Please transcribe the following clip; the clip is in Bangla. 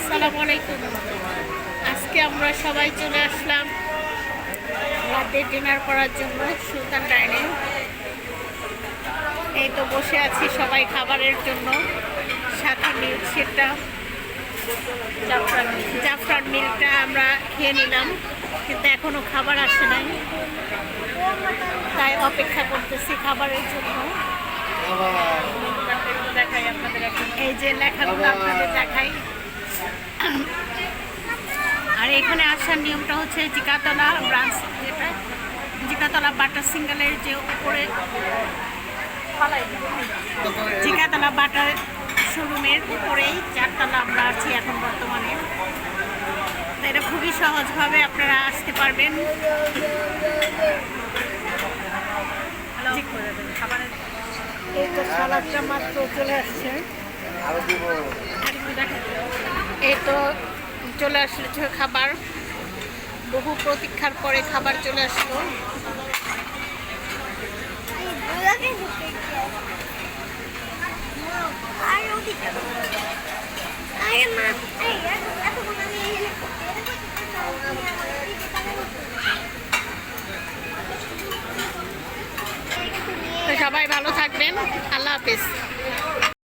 আসসালামু আলাইকুম। আজকে আমরা সবাই চলে আসলাম রাতে ডিনার করার জন্য সুলতান ডাইনে। এই তো বসে আছি সবাই খাবারের জন্য। সাথে মিল্ক সেটা জাফরান জাফরান মিল্কটা আমরা খেয়ে নিলাম কিন্তু এখনও খাবার আসে নাই। তাই অপেক্ষা করতেছি খাবারের জন্য। দেখাই আপনাদের এখন এই যে লেখাগুলো আপনাদের দেখাই। আর এখানে আসার নিয়মটা হচ্ছে জিকাতলা ব্রাঞ্চ যেটা জিকাতলা বাটার সিঙ্গেলের যে উপরে জিকাতলা বাটার শোরুমের উপরেই চারতলা আমরা আছি এখন বর্তমানে। এটা খুবই সহজভাবে আপনারা আসতে পারবেন। এই তো সালাদটা মাত্র চলে আসছে। তো চলে আসলো খাবার। বহু প্রতীক্ষার পরে খাবার চলে আসলো। সবাই ভালো থাকবেন। আল্লাহ হাফিজ।